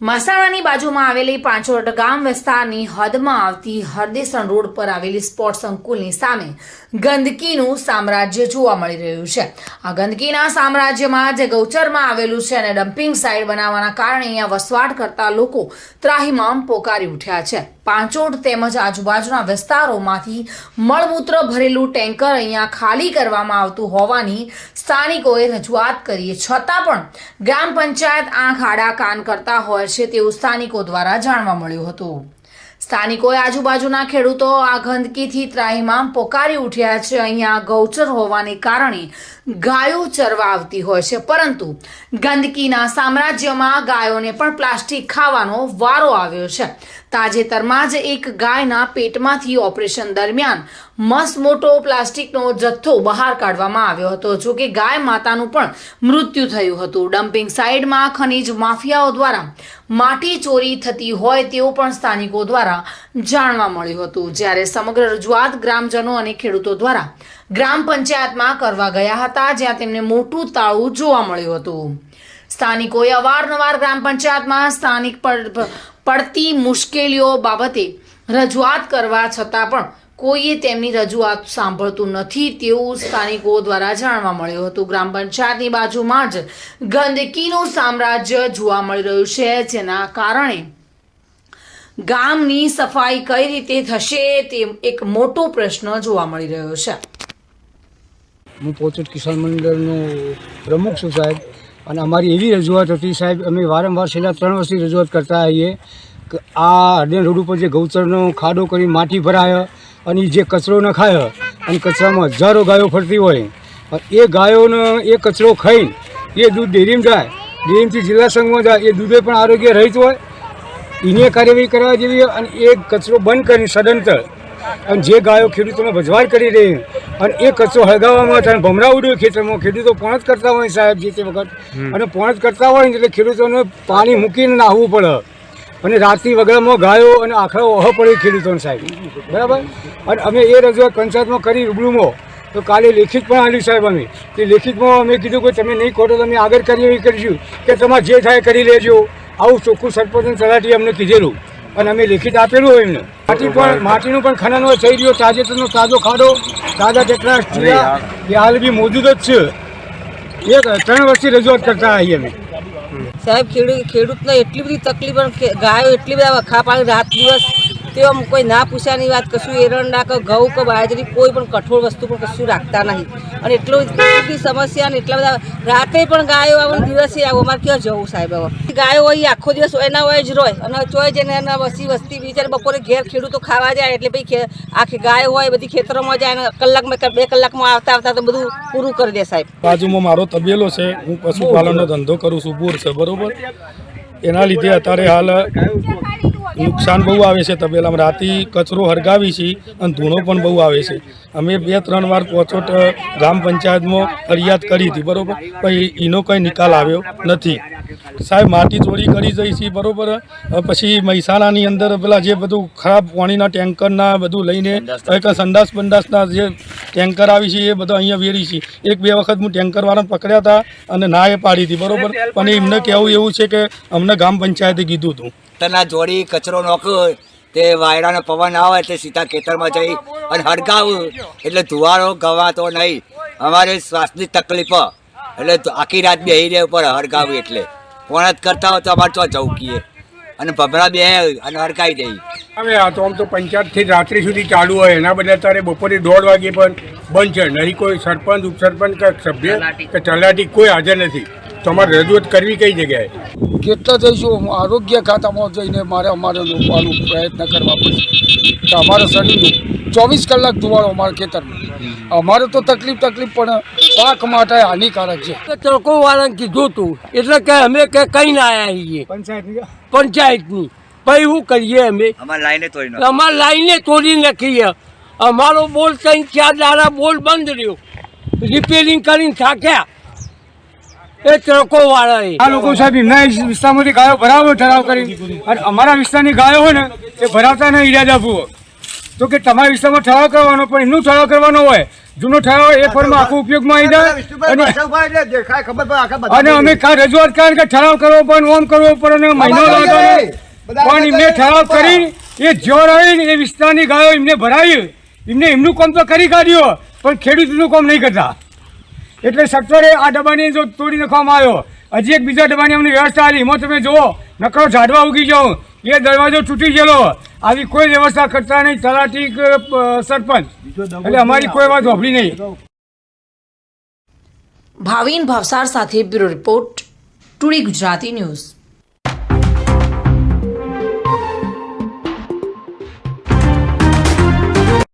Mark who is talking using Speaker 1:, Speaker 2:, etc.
Speaker 1: મહેસાણાની બાજુમાં આવેલી પાંચોટ ગામ વિસ્તારની હદમાં આવતી હરદેસણ રોડ પર આવેલી સ્પોર્ટ સંકુલની સામે ગંદકીનું સામ્રાજ્ય જોવા મળી રહ્યું છે. આ ગંદકીના સામ્રાજ્યમાં જે ગૌચરમાં આવેલું છે અને ડમ્પિંગ સાઇટ બનાવવાના કારણે અહીંયા વસવાટ કરતા લોકો ત્રાહિમામ પોકારી ઉઠ્યા છે. પાંચોટ તેમજ આજુબાજુના વિસ્તારોમાંથી મળમૂત્ર ભરેલું ટેન્કર અહીંયા ખાલી કરવામાં આવતું હોવાની સ્થાનિકોએ રજૂઆત કરી. છતાં પણ ગ્રામ પંચાયત આંખ આડા કાન કરતા હોય છે તેવું સ્થાનિકો દ્વારા જાણવા મળ્યું હતું. સ્થાનિકોએ આજુબાજુના ખેડૂતો આ ગંદકીથી ત્રાહીમામ પોકારી ઉઠ્યા છે. અહીંયા ગૌચર હોવાને કારણે ગાયો ચરવા આવતી હોય છે. પરંતુ ગંદકીના સામ્રાજ્યમાં ગાયોને પણ પ્લાસ્ટિક ખાવાનો વારો આવ્યો છે. તાજેતરમાં જ એક ગાયના પેટમાંથી ઓપરેશન દરમિયાન મસ્ત મોટો પ્લાસ્ટિકનો જથ્થો બહાર કાઢવામાં આવ્યો હતો. જો કે ગાય માતાનું પણ મૃત્યુ થયું હતું. ડમ્પિંગ સાઇડમાં ખનીજ માફિયાઓ દ્વારા માટી ચોરી થતી હોય તેવું પણ સ્થાનિકો દ્વારા જાણવા મળ્યું હતું. જ્યારે સમગ્ર રજૂઆત ગ્રામજનો અને ખેડૂતો દ્વારા ગ્રામ પંચાયતમાં કરવા ગયા હતા, જ્યાં તેમને મોટું તાળું જોવા મળ્યું હતું. સ્થાનિકોએ અવારનવાર ગ્રામ પંચાયતમાં સ્થાનિક પડતી મુશ્કેલીઓ બાબતે રજૂઆત કરવા છતાં પણ કોઈએ તેમની રજૂઆત સાંભળતું નથી તેવું સ્થાનિકો દ્વારા જાણવા મળ્યું હતું. ગ્રામ પંચાયતની બાજુમાં જ ગંદકીનું સામ્રાજ્ય જોવા મળી રહ્યું છે, જેના કારણે ગામની સફાઈ કઈ રીતે થશે તે એક મોટો પ્રશ્ન જોવા મળી રહ્યો છે.
Speaker 2: હું પોચટ કિસાન મંડળનો પ્રમુખ છું સાહેબ. અને અમારી એવી રજૂઆત હતી, સાહેબ, અમે વારંવાર છેલ્લા ત્રણ વર્ષથી રજૂઆત કરતા આવીએ કે આ હરદેન રોડ ઉપર જે ગૌચરનો ખાડો કરી માટી ભરાય અને જે કચરો નખાય અને કચરામાં હજારો ગાયો ફરતી હોય. એ ગાયોનો એ કચરો ખાઈને એ દૂધ ડેરીમાં જાય, ડેરીમથી જિલ્લા સંઘમાં જાય, એ દૂધે પણ આરોગ્ય રહિત હોય. એને કાર્યવાહી કરવા જેવી અને એ કચરો બંધ કરીને સદંતર. અને જે ગાયો ખેડૂતોને ભજવાર કરી રહી અને એ કચરો હળગાવવામાં થાય. ઉડ્યો ખેતરમાં. ખેડૂતો પોણત કરતા હોય સાહેબ જે તે વખત. અને પોણત કરતા હોય ને એટલે ખેડૂતોને પાણી મૂકીને નાહવું પડે. અને રાતની વગરમાં ગાયો અને આખરા ઓહ પડે ખેડૂતોને સાહેબ. બરાબર? અને અમે એ રજૂઆત પંચાયતમાં કરી રૂબરૂમાં. તો કાલે લેખિત પણ આવ્યું સાહેબ અમે. તે લેખિતમાં અમે કીધું કે તમે નહીં ખોટો તમે આગળ કરીએ એવી કરીશું કે તમારે જે થાય કરી લેજો. આવું ચોખ્ખું સરપંચને તલાટી અમને કીધેલું. અને અમે લેખિત આપેલું હોય એમને. માટી પણ માટીનું પણ ખનન થઈ રહ્યો. તાજેતરનો તાજો ખાડો. તાજા ટેકરા સ્ટીયા એ હાલ બી મોજૂદ જ છે. એક ત્રણ વર્ષથી રજૂઆત કરતા આવીએ અમે.
Speaker 3: સાહેબ ખેડૂત ખેડૂતને એટલી બધી તકલીફ પણ ગાયો એટલી બધા વખા પાણી રાત દિવસ તેઓ કોઈ ના પૂછ્યાની વાત, કશું એરંડા કે ઘઉં કે બાજરી, કોઈ પણ કઠોળ વસ્તુ પણ કશું રાખતા નહીં. અને એટલો એટલી સમસ્યા અને એટલા બધા, રાતે પણ ગાયો આવો દિવસે આવો અમારે ક્યાં જવું સાહેબ હવે? ગાયો હોય આખો દિવસ એના હોય જ રોય. અને ચોય જઈને એના વસી વસ્તી બિચારે બપોરે ઘેર ખેડૂતો ખાવા જાય, એટલે ભાઈ આખી ગાયો હોય, બધી ખેતરોમાં જાય, અને કલાકમાં બે કલાકમાં આવતા આવતા તો બધું પૂરું કરી દે સાહેબ.
Speaker 4: બાજુમાં મારો તબેલો છે, હું પશુપાલનનો ધંધો કરું છું બોર છે, બરોબર? એના લીધે અત્યારે હાલ નુકસાન બહુ આવે છે તબેલામાં રાતી કચરો હરગાવી છે અને ધૂણો પણ બહુ આવે છે. અમે બે ત્રણ વાર પોચોટ ગ્રામ પંચાયતમાં ફરિયાદ કરી હતી, બરાબર? પણ એનો કંઈ નિકાલ આવ્યો નથી. સાહેબ માટી ચોરી કરી જઈ છે બરોબર? પછી મહેસાણાની અંદર પેલા જે બધું ખરાબ પાણીના ટેન્કરના બધું લઈને એક સંડાસ બંડાસના જે ટેન્કર આવી છે એ બધું અહીંયા વેરી છે. એક બે વખત હું ટેન્કરવાળાને પકડ્યા હતા અને ના એ પાડી હતી બરોબર? પણ એમને કહેવું એવું છે કે અમને ગ્રામ પંચાયતે કીધું હતું.
Speaker 5: તના જોડી કચરો નાખો તે વાયરાનો પવન આવે એટલે સીધા ખેતરમાં જઈ અને હડકાવું એટલે ધુવાળો ગવાતો નહીં. અમારે શ્વાસની તકલીફ. એટલે આખી રાત બેહી રહે ઉપર હડકાવું એટલે. પોણત કરતા હોય તો અમારે તો જવું અને ભભરા બે અને અડકાઈ દઈ.
Speaker 6: હવે આ તો આમ તો પંચાયતથી રાત્રિ સુધી ચાલુ હોય, એના બદલે અત્યારે બપોરે દોઢ વાગે પણ બંધ છે. નહીં કોઈ સરપંચ, ઉપસરપંચ કે સભ્ય કે તલાટી કોઈ હાજર નથી. તમારે રજૂઆત કરવી કઈ જગ્યાએ?
Speaker 2: કેટલા જઈશું? આરોગ્ય ખાતામાં જઈને મારે અમારે રોકવાનો પ્રયત્ન કરવા પડશે. કે અમારા શરીરનું ચોવીસ કલાક ધુવાળો અમારા ખેતરમાં. અમારે તો તકલીફ તકલીફ પણ પાક માટે હાનિકારક છે.
Speaker 7: તડકો વાળાને કીધું હતું એટલે કે અમે કે કઈ ના આવ્યા છીએ?
Speaker 2: પંચાયત
Speaker 7: પંચાયતની. પછી શું કરીએ અમે?
Speaker 5: અમારે લાઈને તોડી
Speaker 7: અમારે લાઈને તોડી નાખીએ. અમારો બોલ ત્રણ ચાર દાડા બોલ બંધ રહ્યો. રિપેરિંગ કરીને થાક્યા. એ ચોકો વાળા
Speaker 2: આ લોકો સાહેબ એમના વિસ્તારમાંથી ગાયો ભરાવો ઠરાવ કરી. અને અમારા વિસ્તારની ગાયો હોય ને એ ભરાવતા નહીં આપવો તો કે તમારા વિસ્તારમાં ઠરાવ કરવાનો પણ એમનું ઠરાવ કરવાનો હોય. જૂનો ઠરાવ એ ફોર્મ આખો ઉપયોગમાં આવી જાય. અને અને અમે કાં રજૂઆત કારણ કે ઠરાવ કરવો પણ ઓમ કરવો પડે અને મહિનો લાગે પણ એમને ઠરાવ કરી એ જ્યોર આવીને એ વિસ્તારની ગાયો એમને ભરાવી. એમને એમનું કામ તો કરી કાઢ્યો પણ ખેડૂતનું કામ નહીં કરતા. એટલે સત્વરે આ ડબ્બાની જો તોડી નાખવામાં આવ્યો. હજી એક બીજા ડબ્બાની અમને વ્યવસ્થા આવી એમાં તમે જુઓ નકરો ઝાડવા ઉગી જાઓ એ દરવાજો તૂટી ગયેલો. આવી કોઈ વ્યવસ્થા કરતા નહીં તલાટી સરપંચ. એટલે અમારી કોઈ વાત વાપરી નહીં.
Speaker 1: ભાવિન ભાવસાર સાથે bureau report today Gujarati news.